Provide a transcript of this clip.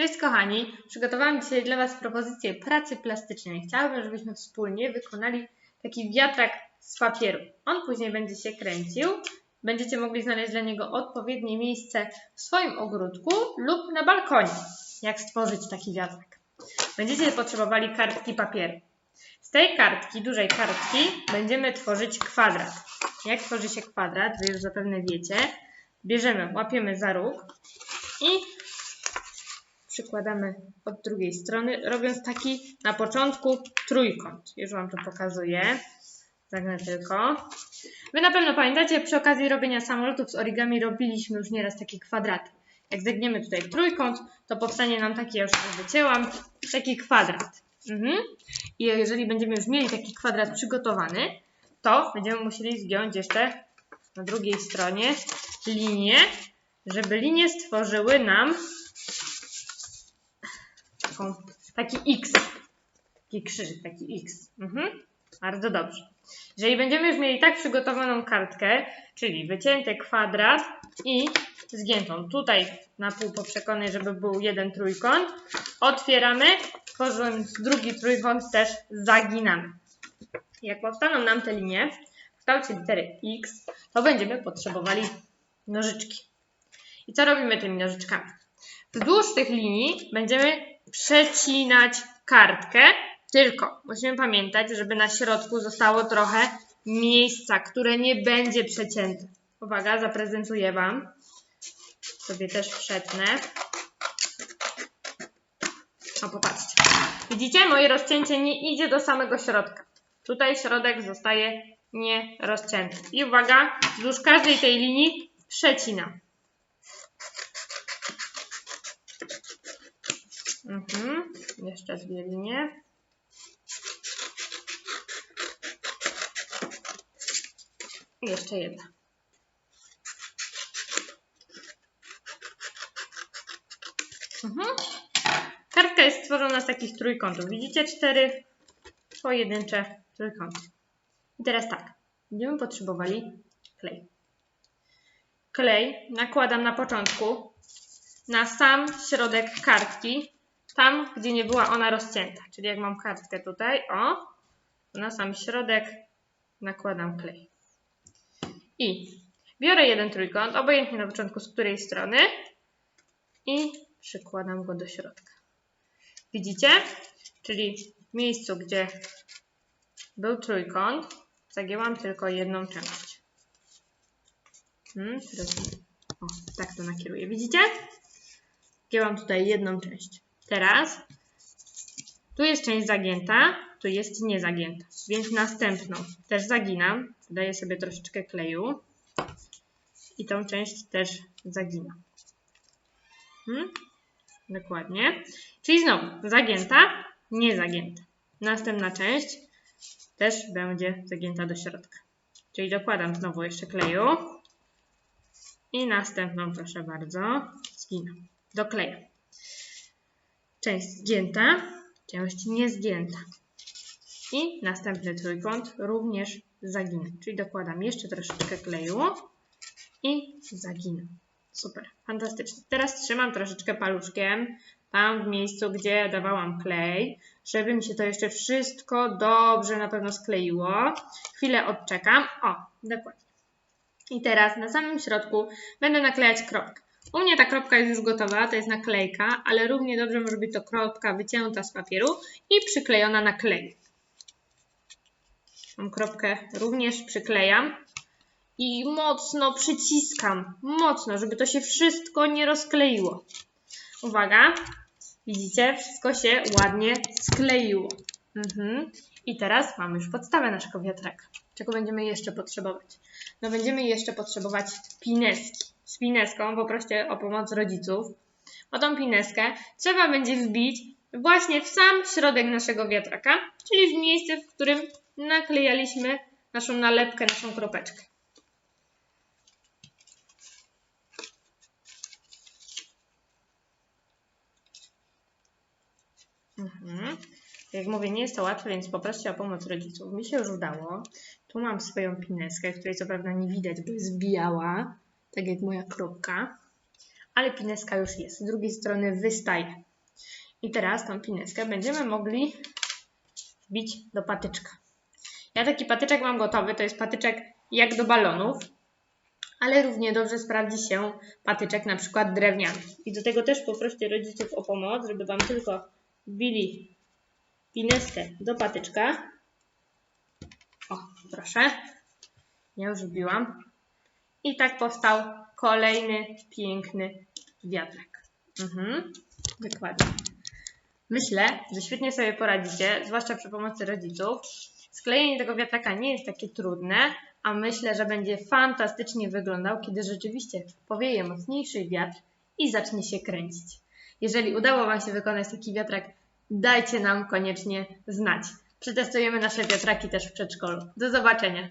Cześć kochani, przygotowałam dzisiaj dla Was propozycję pracy plastycznej. Chciałabym, żebyśmy wspólnie wykonali taki wiatrak z papieru. On później będzie się kręcił. Będziecie mogli znaleźć dla niego odpowiednie miejsce w swoim ogródku lub na balkonie. Jak stworzyć taki wiatrak? Będziecie potrzebowali kartki papieru. Z tej kartki, dużej kartki, będziemy tworzyć kwadrat. Jak tworzy się kwadrat, Wy już zapewne wiecie. Bierzemy, łapiemy za róg i przykładamy od drugiej strony, robiąc taki na początku trójkąt. Już Wam to pokazuję. Zagnę tylko. Wy na pewno pamiętacie, przy okazji robienia samolotów z origami robiliśmy już nieraz takie kwadraty. Jak zegniemy tutaj trójkąt, to powstanie nam taki, ja już wycięłam, taki kwadrat. Mhm. I jeżeli będziemy już mieli taki kwadrat przygotowany, to będziemy musieli zgiąć jeszcze na drugiej stronie linię, żeby linie stworzyły nam taką, taki X. Taki krzyżyk, taki X. Mhm. Bardzo dobrze. Jeżeli będziemy już mieli tak przygotowaną kartkę, czyli wycięty kwadrat i zgiętą tutaj na pół poprzekony, żeby był jeden trójkąt, otwieramy, tworząc drugi trójkąt też zaginamy. Jak powstaną nam te linie w kształcie litery X, to będziemy potrzebowali nożyczki. I co robimy tymi nożyczkami? Wzdłuż tych linii będziemy przecinać kartkę, tylko musimy pamiętać, żeby na środku zostało trochę miejsca, które nie będzie przecięte. Uwaga, zaprezentuję Wam. Sobie też przetnę. O, popatrzcie. Widzicie, moje rozcięcie nie idzie do samego środka. Tutaj środek zostaje nierozcięty. I uwaga, wzdłuż każdej tej linii przecinam. Mhm. Jeszcze dwie linie. Jeszcze jedna. Mhm. Kartka jest stworzona z takich trójkątów. Widzicie? Cztery pojedyncze trójkąty. I teraz tak. Będziemy potrzebowali klej. Klej nakładam na początku na sam środek kartki, tam gdzie nie była ona rozcięta. Czyli jak mam kartkę tutaj, o, na sam środek nakładam klej. I biorę jeden trójkąt, obojętnie na początku z której strony i przykładam go do środka. Widzicie? Czyli w miejscu, gdzie był trójkąt, zagięłam tylko jedną część. Hmm, teraz, o, tak to nakieruję. Widzicie? Gięłam tutaj jedną część. Teraz tu jest część zagięta, tu jest niezagięta, więc następną też zaginam. Daję sobie troszeczkę kleju i tą część też zaginam. Hmm? Dokładnie. Czyli znowu zagięta, niezagięta. Następna część też będzie zagięta do środka. Czyli dokładam znowu jeszcze kleju i następną, proszę bardzo, zginam. Dokleję. Część zgięta, część niezgięta. I następny trójkąt również zaginam. Czyli dokładam jeszcze troszeczkę kleju i zaginam. Super, fantastycznie. Teraz trzymam troszeczkę paluszkiem tam w miejscu, gdzie dawałam klej, żeby mi się to jeszcze wszystko dobrze na pewno skleiło. Chwilę odczekam. O, dokładnie. I teraz na samym środku będę naklejać kropkę. U mnie ta kropka jest już gotowa, to jest naklejka, ale równie dobrze może być to kropka wycięta z papieru i przyklejona na klej. Tą kropkę również przyklejam i mocno przyciskam, mocno, żeby to się wszystko nie rozkleiło. Uwaga, widzicie, wszystko się ładnie skleiło. Mhm. I teraz mamy już podstawę naszego wiatraka. Czego będziemy jeszcze potrzebować? No będziemy jeszcze potrzebować pineski. Z pineską poproście o pomoc rodziców. O tą pineskę trzeba będzie wbić właśnie w sam środek naszego wiatraka, czyli w miejsce, w którym naklejaliśmy naszą nalepkę, naszą kropeczkę. Mhm. Jak mówię, nie jest to łatwe, więc poproście o pomoc rodziców. Mi się już udało. Tu mam swoją pineskę, której co prawda nie widać, bo jest biała, tak jak moja kropka, ale pineska już jest. Z drugiej strony wystaje. I teraz tą pineskę będziemy mogli wbić do patyczka. Ja taki patyczek mam gotowy, to jest patyczek jak do balonów, ale równie dobrze sprawdzi się patyczek na przykład drewniany. I do tego też poproście rodziców o pomoc, żeby Wam tylko wbili pineskę do patyczka. O, proszę. Ja już wbiłam. I tak powstał kolejny piękny wiatrak. Mhm, dokładnie. Myślę, że świetnie sobie poradzicie, zwłaszcza przy pomocy rodziców. Sklejenie tego wiatraka nie jest takie trudne, a myślę, że będzie fantastycznie wyglądał, kiedy rzeczywiście powieje mocniejszy wiatr i zacznie się kręcić. Jeżeli udało Wam się wykonać taki wiatrak, dajcie nam koniecznie znać. Przetestujemy nasze wiatraki też w przedszkolu. Do zobaczenia!